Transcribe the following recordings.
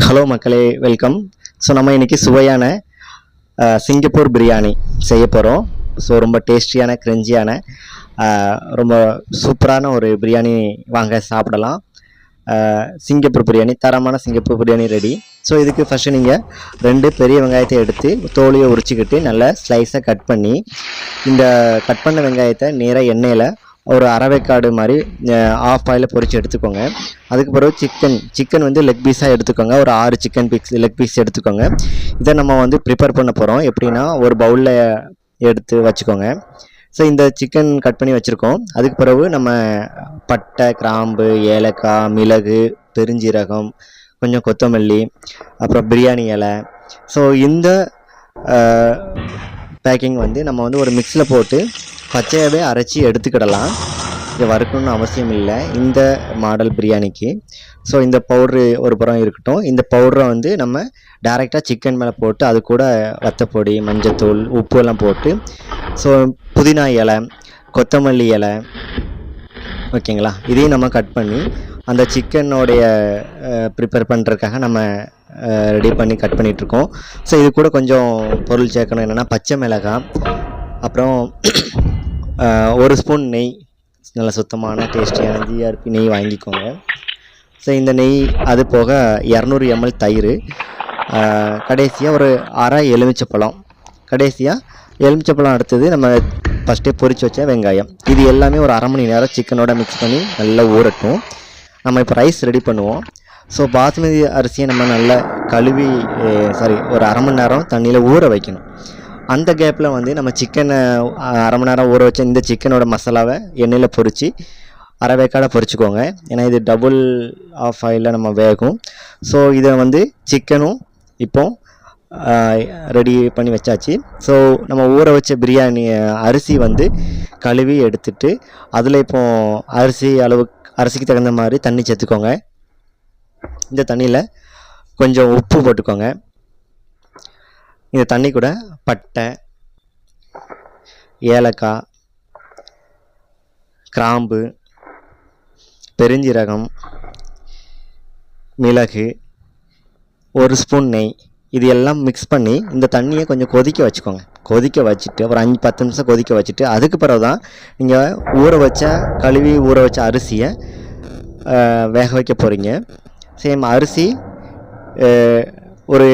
Hello மக்களே welcome so நம்ம இன்றைக்கி சுவையான சிங்கப்பூர் பிரியாணி செய்ய போகிறோம் ஸோ ரொம்ப டேஸ்டியான கிரெஞ்சியான ரொம்ப சூப்பரான ஒரு பிரியாணி வாங்க சாப்பிடலாம். சிங்கப்பூர் பிரியாணி தரமான சிங்கப்பூர் பிரியாணி ரெடி ஸோ இதுக்கு ஃபஸ்ட்டு நீங்கள் ரெண்டு பெரிய வெங்காயத்தை எடுத்து தோலியை உரிச்சிக்கிட்டு நல்லா ஸ்லைஸாக கட் பண்ணி இந்த கட் பண்ண வெங்காயத்தை நேராக எண்ணெயில் ஒரு அரவைக்காடு மாதிரி ஆஃப் ஆயில் பொறிச்சு எடுத்துக்கோங்க. அதுக்கு பிறகு சிக்கன் சிக்கன் வந்து லெக் பீஸாக எடுத்துக்கோங்க. ஒரு ஆறு சிக்கன் பீஸ் லெக் பீஸ் எடுத்துக்கோங்க. இதை நம்ம வந்து ப்ரிப்பேர் பண்ண போகிறோம் எப்படின்னா ஒரு பவுலில் எடுத்து வச்சுக்கோங்க. ஸோ இந்த சிக்கன் கட் பண்ணி வச்சுருக்கோம். அதுக்கு பிறகு நம்ம பட்டை கிராம்பு ஏலக்காய் மிளகு பெருஞ்சீரகம் கொஞ்சம் கொத்தமல்லி அப்புறம் பிரியாணி இலை. ஸோ இந்த பேக்கிங் வந்து நம்ம வந்து ஒரு மிக்ஸில் போட்டு பச்சையாகவே அரைச்சி எடுத்துக்கிடலாம். இது வறுக்கணும்னு அவசியம் இல்லை. இந்த மாடல் பிரியாணிக்கு. ஸோ இந்த பவுட்ரு ஒரு புறம் இருக்கட்டும். இந்த பவுடரை வந்து நம்ம டைரெக்டாக சிக்கன் மேலே போட்டு அது கூட வத்தப்பொடி மஞ்சத்தூள் உப்பு எல்லாம் போட்டு ஸோ புதினா இலை கொத்தமல்லி இலை ஓகேங்களா? இதையும் நம்ம கட் பண்ணி அந்த சிக்கனோடைய ப்ரிப்பேர் பண்ணுறதுக்காக நம்ம ரெடி பண்ணி கட் பண்ணிகிட்ருக்கோம் ஸோ இது கூட கொஞ்சம் பொருள் சேர்க்கணும். என்னென்னா பச்சை மிளகாய் அப்புறம் ஒரு ஸ்பூன் நெய் நல்ல சுத்தமான டேஸ்டியான ஜிஆர்பி நெய் வாங்கிக்கோங்க. ஸோ இந்த நெய் அது போக இரநூறு எம்எல் தயிர் கடைசியாக ஒரு அரை எலுமிச்சப்பழம். கடைசியாக எலுமிச்சப்பழம் அடுத்தது நம்ம ஃபஸ்ட்டே பொறிச்சு வச்ச வெங்காயம். இது எல்லாமே ஒரு அரை மணி நேரம் சிக்கனோட மிக்ஸ் பண்ணி நல்லா ஊறட்டும். நம்ம இப்போ ரைஸ் ரெடி பண்ணுவோம். ஸோ பாஸ்மதி அரிசியை நம்ம நல்லா கழுவி சாரி ஒரு அரை மணி நேரம் தண்ணியில் ஊற வைக்கணும். அந்த கேப்பில் வந்து நம்ம சிக்கனை அரை மணி நேரம் ஊற வச்ச இந்த சிக்கனோட மசாலாவை எண்ணெயில் பொரித்து அரை பொறிச்சிக்கோங்க பொரிச்சுக்கோங்க. ஏன்னா இது டபுள் ஆஃப் ஆயிலில் நம்ம வேகும். ஸோ இதை வந்து சிக்கனும் இப்போ ரெடி பண்ணி வச்சாச்சு. ஸோ நம்ம ஊற வச்ச பிரியாணி அரிசி வந்து கழுவி எடுத்துட்டு அதில் இப்போ அரிசி அளவு அரிசிக்கு தகுந்த மாதிரி தண்ணி சேர்த்துக்கோங்க. இந்த தண்ணியில் கொஞ்சம் உப்பு போட்டுக்கோங்க. இந்த தண்ணி கூட பட்டை ஏலக்காய் கிராம்பு பெருஞ்சீரகம் மிளகு ஒரு ஸ்பூன் நெய். இது எல்லாம் மிக்ஸ் பண்ணி இந்த தண்ணியை கொஞ்சம் கொதிக்க வச்சுக்கோங்க. கொதிக்க வச்சுட்டு ஒரு அஞ்சு பத்து நிமிஷம் கொதிக்க வச்சுட்டு அதுக்கு பிறகு தான் நீங்கள் ஊற வச்ச கழுவி ஊற வச்ச அரிசியை வேக வைக்க போகிறீங்க சேம் அரிசி ஒரு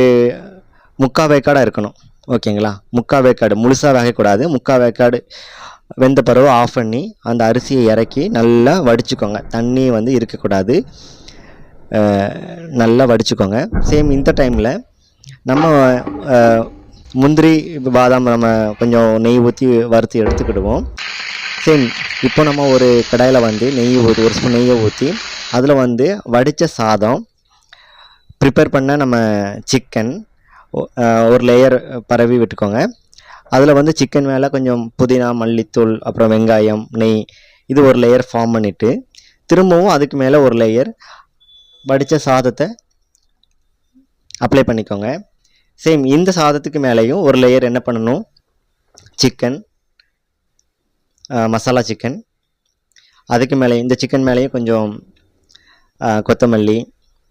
முக்கா வேக்காடாக இருக்கணும். ஓகேங்களா? முக்கா வேக்காடு முழுசாக வேகக்கூடாது. முக்கா வேக்காடு வெந்த பிறகு ஆஃப் பண்ணி அந்த அரிசியை இறக்கி நல்லா வடிச்சுக்கோங்க. தண்ணி வந்து இருக்கக்கூடாது. நல்லா வடிச்சுக்கோங்க. சேம் இந்த டைமில் நம்ம முந்திரி பாதாம் நம்ம கொஞ்சம் நெய் ஊற்றி வறுத்து எடுத்துக்கிடுவோம். சேம் இப்போ நம்ம ஒரு கடாயில் வந்து நெய் ஊற்றி ஒரு ஸ்பூன் நெய்யை ஊற்றி அதில் வந்து வடித்த சாதம் ப்ரிப்பேர் பண்ண நம்ம சிக்கன் ஒரு லேயர் பரவி விட்டுக்கோங்க. அதில் வந்து சிக்கன் மேலே கொஞ்சம் புதினா மல்லித்தூள் அப்புறம் வெங்காயம் நெய் இது ஒரு லேயர் ஃபார்ம் பண்ணிவிட்டு திரும்பவும் அதுக்கு மேலே ஒரு லேயர் வடித்த சாதத்தை அப்ளை பண்ணிக்கோங்க. சேம் இந்த சாதத்துக்கு மேலேயும் ஒரு லேயர் என்ன பண்ணணும்? சிக்கன் மசாலா சிக்கன் அதுக்கு மேலே இந்த சிக்கன் மேலேயும் கொஞ்சம் கொத்தமல்லி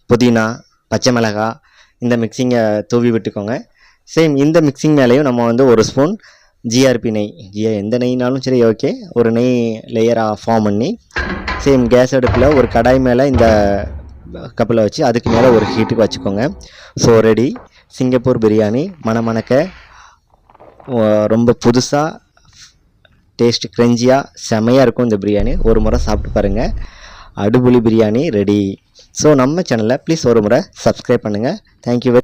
புதினா பச்சை மிளகாய் இந்த மிக்சிங்கை தூவி விட்டுக்கோங்க. சேம் இந்த மிக்சிங் மேலேயும் நம்ம வந்து ஒரு ஸ்பூன் ஜிஆர்பி நெய். ஜிஆ எந்த நெய்னாலும் சரி ஓகே ஒரு நெய் லேயராக ஃபார்ம் பண்ணி சேம் கேஸ் அடுப்பில் ஒரு கடாய் மேலே இந்த கப்பில் வச்சு அதுக்கு மேலே ஒரு ஹீட்டுக்கு வச்சுக்கோங்க. ஸோ ரெடி சிங்கப்பூர் பிரியாணி மணமணக்க ரொம்ப புதுசாக டேஸ்ட் க்ரெஞ்சியாக செமையாக இருக்கும் இந்த பிரியாணி. ஒரு முறை சாப்பிட்டு பாருங்கள் அடுபுலி பிரியாணி ரெடி ஸோ நம்ம சேனலை ப்ளீஸ் ஒரு முறை சப்ஸ்கிரைப் பண்ணுங்கள் தேங்க்யூ